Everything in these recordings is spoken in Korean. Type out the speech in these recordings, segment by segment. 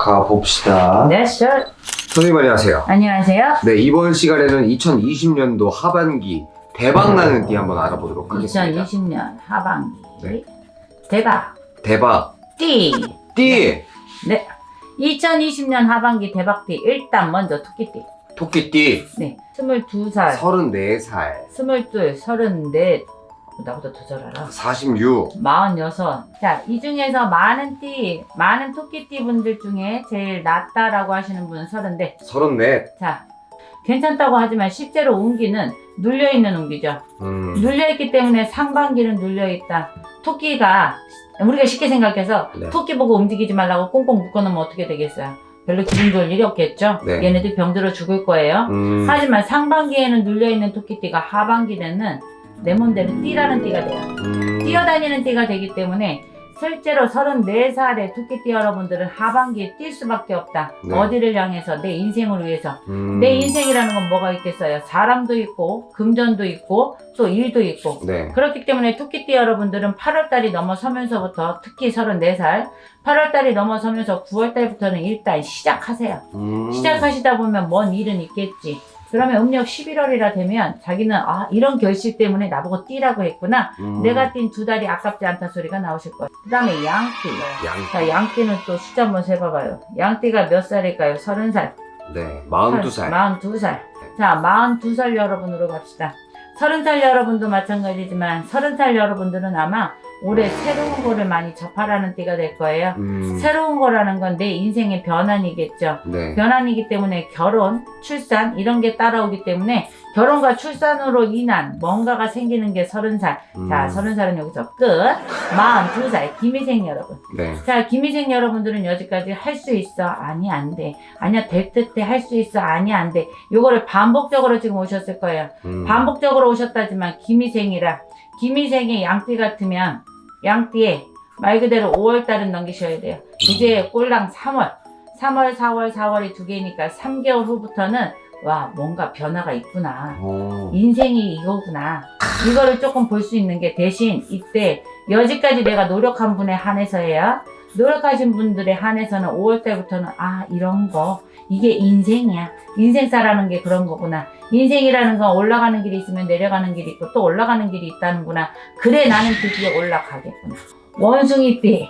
가봅시다. 네, sir. 선생님 안녕하세요. 안녕하세요. 네, 이번 시간에는 2020년도 하반기 대박 나는 띠 한번 알아보도록 하겠습니다. 2020년 하반기. 네. 대박. 대박. 띠. 띠! 네. 2020년 하반기 대박 띠. 일단 먼저 토끼 띠. 토끼띠. 네. 22살, 34살. 22, 34. 나보다 더 잘 알아. 46. 46. 자, 이 중에서 많은 띠, 많은 토끼띠 분들 중에 제일 낫다라고 하시는 분은 34. 34. 자, 괜찮다고 하지만 실제로 운기는 눌려있는 운기죠. 음. 눌려있기 때문에 상반기는 눌려있다. 토끼가, 우리가 쉽게 생각해서 네. 토끼 보고 움직이지 말라고 꽁꽁 묶어놓으면 어떻게 되겠어요? 별로 기분 좋을 일이 없겠죠? 네. 얘네들 병들어 죽을 거예요. 음. 하지만 상반기에는 눌려있는 토끼띠가 하반기에는 내 몸대로 띠라는 띠가 돼요. 음. 뛰어다니는 띠가 되기 때문에 실제로 34살의 토끼띠 여러분들은 하반기에 뛸 수밖에 없다. 네. 어디를 향해서 내 인생을 위해서. 음. 내 인생이라는 건 뭐가 있겠어요? 사람도 있고 금전도 있고 또 일도 있고 네. 그렇기 때문에 토끼띠 여러분들은 8월달이 넘어서면서부터 특히 34살 8월달이 넘어서면서 9월달부터는 일단 시작하세요. 음. 시작하시다 보면 먼 일은 있겠지. 그러면 음력 11월이라 되면 자기는 아 이런 결실 때문에 나보고 뛰라고 했구나. 음. 내가 뛴 두 달이 아깝지 않다 소리가 나오실 거예요. 그 다음에 양띠. 양. 자, 양띠는 또 숫자 한번 세봐봐요. 양띠가 몇 살일까요? 30살. 네. 42살. 42살. 자, 42살 여러분으로 갑시다. 30살 여러분도 마찬가지지만 30살 여러분들은 아마 올해 새로운 거를 많이 접하라는 띠가 될 거예요. 음. 새로운 거라는 건 내 인생의 변환이겠죠. 네. 변환이기 때문에 결혼, 출산 이런 게 따라오기 때문에 결혼과 출산으로 인한 뭔가가 생기는 게 30살. 음. 자, 30살은 여기서 끝. 42살 김희생 여러분. 네. 자, 김희생 여러분들은 여기까지 할 수 있어. 아니, 안 돼. 아니야, 될 듯해. 할 수 있어. 아니, 안 돼. 요거를 반복적으로 지금 오셨을 거예요. 음. 반복적으로 오셨다지만 김희생이라 김희생의 양띠 같으면 양띠에 말 그대로 5월달은 넘기셔야 돼요. 이제 꼴랑 3월, 3월, 4월, 4월이 두 개니까 3개월 후부터는 와 뭔가 변화가 있구나. 오. 인생이 이거구나. 이거를 조금 볼 수 있는 게 대신 이때 여지까지 내가 노력한 분에 한해서예요. 노력하신 분들에 한해서는 5월 달부터는 아 이런 거 이게 인생이야. 인생사라는 게 그런 거구나. 인생이라는 건 올라가는 길이 있으면 내려가는 길이 있고 또 올라가는 길이 있다는구나. 그래 나는 드디어 올라가겠구나. 원숭이 띠.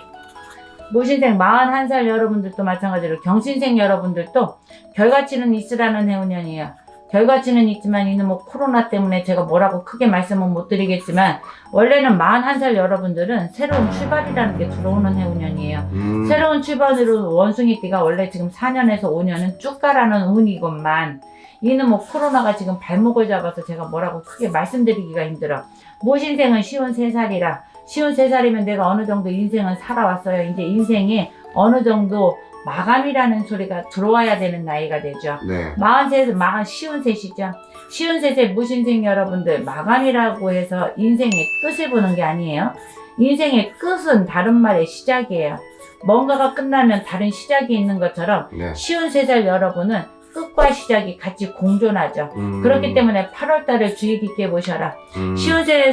모신생 41살 여러분들도 마찬가지로 경신생 여러분들도 결과치는 있으라는 해운년이에요. 결과치는 있지만 이는 뭐 코로나 때문에 제가 뭐라고 크게 말씀은 못 드리겠지만 원래는 41살 여러분들은 새로운 출발이라는 게 들어오는 해운년이에요. 음. 새로운 출발으로 원숭이띠가 원래 지금 4년에서 5년은 쭉 가라는 운이건만 이는 뭐 코로나가 지금 발목을 잡아서 제가 뭐라고 크게 말씀드리기가 힘들어. 모신생은 쉬운 3살이라 쉬운 3살이면 내가 어느 정도 인생은 살아왔어요. 이제 인생에 어느 정도 마감이라는 소리가 들어와야 되는 나이가 되죠. 네. 43, 마감 쉬운 셋이죠. 쉬운 셋의 무신생 여러분들 마감이라고 해서 인생의 끝을 보는 게 아니에요. 인생의 끝은 다른 말의 시작이에요. 뭔가가 끝나면 다른 시작이 있는 것처럼 네. 쉬운 세살 여러분은 끝과 시작이 같이 공존하죠. 음. 그렇기 때문에 8월 달을 주의 깊게 보셔라. 음.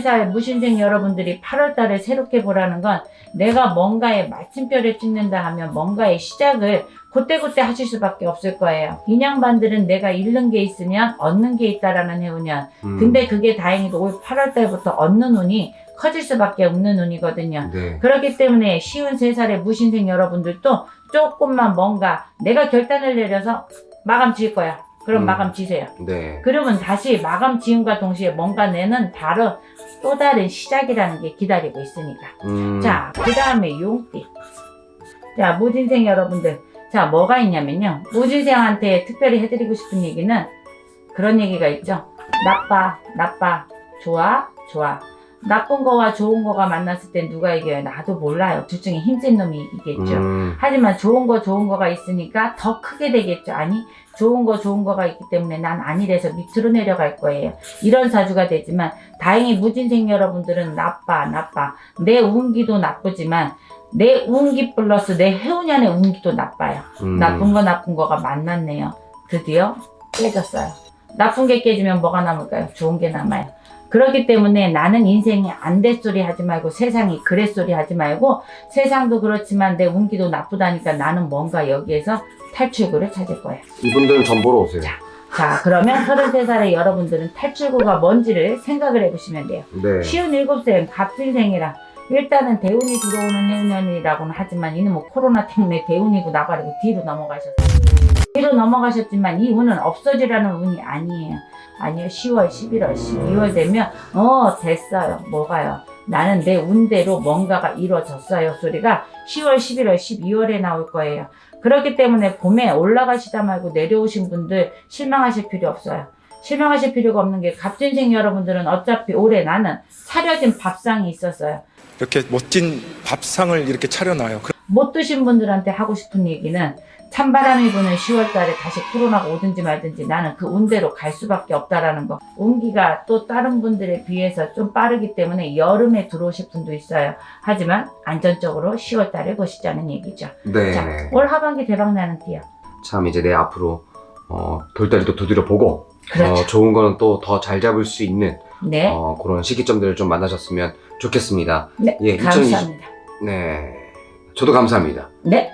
살 무신생 여러분들이 8월 달을 새롭게 보라는 건 내가 뭔가의 마침표를 찍는다 하면 뭔가의 시작을 그때그때 하실 수밖에 없을 거예요. 인양반들은 내가 잃는 게 있으면 얻는 게 있다라는 해운년. 음. 근데 그게 다행히도 올 8월 달부터 얻는 운이 커질 수밖에 없는 운이거든요. 네. 그렇기 때문에 쉬운 세살의 무신생 여러분들도 조금만 뭔가 내가 결단을 내려서 마감 지을 거야. 그럼 음. 마감 지세요. 네. 그러면 다시 마감 지음과 동시에 뭔가 내는 다른 또 다른 시작이라는 게 기다리고 있으니까. 음. 자, 그 다음에 용띠. 자, 무진생 여러분들. 자, 뭐가 있냐면요. 무진생한테 특별히 해드리고 싶은 얘기는 그런 얘기가 있죠. 나빠, 나빠, 좋아, 좋아. 나쁜 거와 좋은 거가 만났을 때 누가 이겨요? 나도 몰라요. 둘 중에 힘센 놈이 이겠죠. 음. 하지만 좋은 거 좋은 거가 있으니까 더 크게 되겠죠. 아니 좋은 거 좋은 거가 있기 때문에 난 아니래서 밑으로 내려갈 거예요. 이런 사주가 되지만 다행히 무진생 여러분들은 나빠 나빠 내 운기도 나쁘지만 내 운기 플러스 내 해운년의 운기도 나빠요. 음. 나쁜 거 나쁜 거가 만났네요. 드디어 깨졌어요. 나쁜 게 깨지면 뭐가 남을까요? 좋은 게 남아요. 그렇기 때문에 나는 인생이 안 될 소리 하지 말고 세상이 그래 소리 하지 말고 세상도 그렇지만 내 운기도 나쁘다니까 나는 뭔가 여기에서 탈출구를 찾을 거야. 이분들은 전 보러 오세요. 자, 그러면 33살의 여러분들은 탈출구가 뭔지를 생각을 해보시면 돼요. 네. 쉬운 일곱 생 갑진생이라 일단은 대운이 들어오는 해년이라고는 하지만 이는 뭐 코로나 때문에 대운이고 나가리고 뒤로 넘어가셨어요. 뒤로 넘어가셨지만 이 운은 없어지라는 운이 아니에요. 아니요 10월, 11월, 12월 되면 어 됐어요. 뭐가요? 나는 내 운대로 뭔가가 이루어졌어요. 소리가 10월, 11월, 12월에 나올 거예요. 그렇기 때문에 봄에 올라가시다 말고 내려오신 분들 실망하실 필요 없어요. 실망하실 필요가 없는 게 갑진생 여러분들은 어차피 올해 나는 차려진 밥상이 있었어요. 이렇게 멋진 밥상을 이렇게 차려놔요. 그- 못 드신 분들한테 하고 싶은 얘기는 찬바람이 부는 10월 달에 다시 코로나가 오든지 말든지 나는 그 운대로 갈 수밖에 없다라는 거. 운기가 또 다른 분들에 비해서 좀 빠르기 때문에 여름에 들어오실 분도 있어요. 하지만 안전적으로 10월 달에 보시자는 얘기죠. 네. 자, 올 하반기 대박 나는 띠요. 참 이제 내 앞으로 어, 돌다리도 두드려 보고 그렇죠. 어, 좋은 거는 또 더 잘 잡을 수 있는 네. 어, 그런 시기점들을 좀 만나셨으면 좋겠습니다. 네. 예, 2020 감사합니다. 네. 저도 감사합니다. 네.